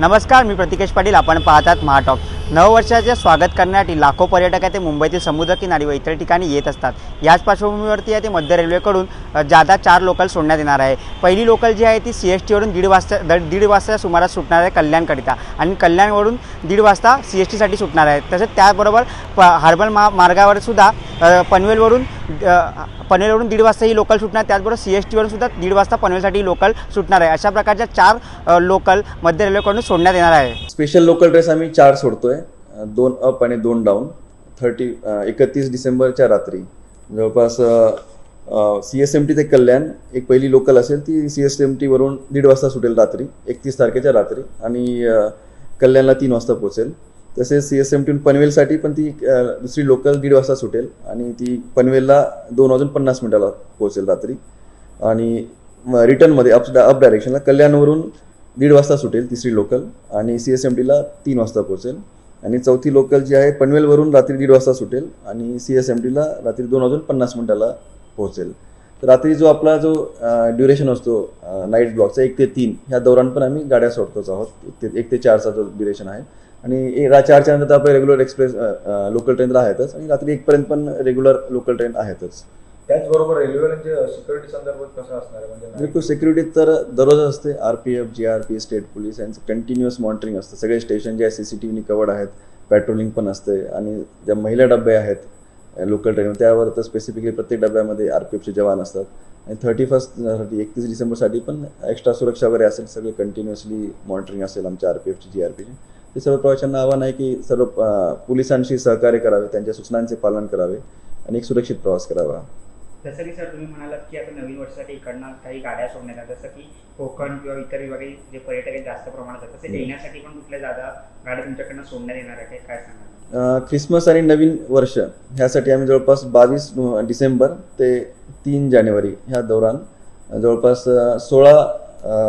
नमस्कार मी प्रतिकेश पाटील. आपण पाहतात महाटॉक. नववर्षाचे स्वागत करण्यासाठी लाखो पर्यटक आहे ते मुंबईतील समुद्रकिनारी व इतर ठिकाणी येत असतात. याच पार्श्वभूमीवरती आहे ते मध्य रेल्वेकडून जादा चार लोकल सोडण्यात येणार आहे. पहिली लोकल जी आहे ती सी एस टीवरून दीड वाजता द- दीड वाजता सुमारास सुटणार आहे कल्याणकरिता. आणि कल्याणवरून दीड वाजता सी एस टीसाठी सुटणार आहे. तसेच त्याचबरोबर प हार्बर मा मार्गावर सुद्धा पनवेलवरून पनवेलवरून दीड वाजता ही लोकल सुटणार त्याचबरोबर सी एस टीवरून सुद्धा दीड वाजता पनवेलसाठी लोकल सुटणार आहे. अशा प्रकारच्या चार लोकल मध्य रेल्वेकडून सोडण्यात येणार आहे. स्पेशल लोकल ड्रेस आम्ही चार सोडतोय. दोन अप आणि दोन डाऊन. थर्टी एकतीस डिसेंबरच्या रात्री. जवळपास सी एस एम टी ते कल्याण एक पहिली लोकल असेल ती सी एस एम टीवरून दीड वाजता सुटेल रात्री एकतीस तारखेच्या रात्री. आणि कल्याणला तीन वाजता पोहोचेल. तसेच सी एस एम टीहून पनवेलसाठी पण ती दुसरी लोकल दीड वाजता सुटेल. आणि ती पनवेलला दोन वाजून पन्नास मिनिटाला पोहोचेल रात्री. आणि रिटर्नमध्ये अप अप डायरेक्शनला कल्याणवरून दीड वाजता सुटेल तिसरी लोकल आणि सी एस एम टीला तीन वाजता पोहोचेल. आणि चौथी लोकल जी आहे पनवेलवरून रात्री दीड वाजता सुटेल. आणि सी एस एम टीला रात्री दोन वाजून पन्नास मिनिटाला पोहोचेल. तर रात्री जो आपला जो ड्युरेशन असतो नाईट ब्लॉकचा एक ते तीन ह्या दौरान पण आम्ही गाड्या सोडतोच आहोत. एक ते एक ते चारचा जो ड्युरेशन आहे आणि ए- रा- चारच्या नंतर तर आपले रेग्युलर एक्सप्रेस लोकल ट्रेन आहेतच. आणि रात्री एकपर्यंत पण रेग्युलर लोकल ट्रेन आहेतच. त्याचबरोबर रेल्वेचे सिक्युरिटी संदर्भात कसं असणार आहे? म्हणजे बिलकुल सिक्युरिटी तर दररोज असते. R P F G R P state police यांचं कंटिन्युअस मॉनिटरिंग असतं. सगळे स्टेशन जे आहे सी सी टी व्हीनी कवर्ड आहेत पेट्रोलिंग पण असते. आणि ज्या महिला डबे आहेत लोकल ट्रेन त्यावर तर स्पेसिफिकली प्रत्येक डब्यामध्ये आर पी एफचे जवान असतात. आणि थर्टी फर्स्टसाठी एकतीस डिसेंबरसाठी पण एक्स्ट्रा सुरक्षा वगैरे असेल सगळे कंटिन्युअसली मॉनिटरिंग असेल आमच्या आर पी एफची जी आर पीची ते सर्व प्रवाशांना आव्हान आहे की सर्व पोलिसांशी सहकार्य करावे त्यांच्या सूचनांचे पालन करावे आणि एक सुरक्षित प्रवास करावा. जसं की सर तुम्ही म्हणालात की आता नवीन वर्षासाठी इकडनं काही गाड्या सोडण्यात आल्या. जसं की कोकण किंवा इतर विभागी जे पर्यटक आहेत जास्त प्रमाणात आहेत तसे येण्यासाठी पण कुठल्या जादा गाड्या तुमच्याकडनं सोडण्यात येणार आहे काय सांगाल? अ, ख्रिसमस आणि नवीन वर्ष ह्यासाठी आम्ही जवळपास बावीस डिसेंबर ते तीन जानेवारी ह्या दौरान जवळपास सोळा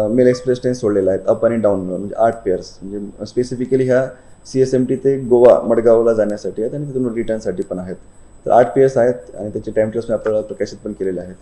मेल एक्सप्रेस ट्रेन सोडलेल्या आहेत अप आणि डाऊन म्हणजे आठ पेअर्स म्हणजे स्पेसिफिकली ह्या सी एस एम टी ते गोवा मडगावला जाण्यासाठी आहेत आणि तिथून रिटर्नसाठी पण आहेत. तर आठ पेअर्स आहेत आणि त्याचे टाइम टेबल्स मी आपल्याला प्रकाशित पण केलेले आहेत.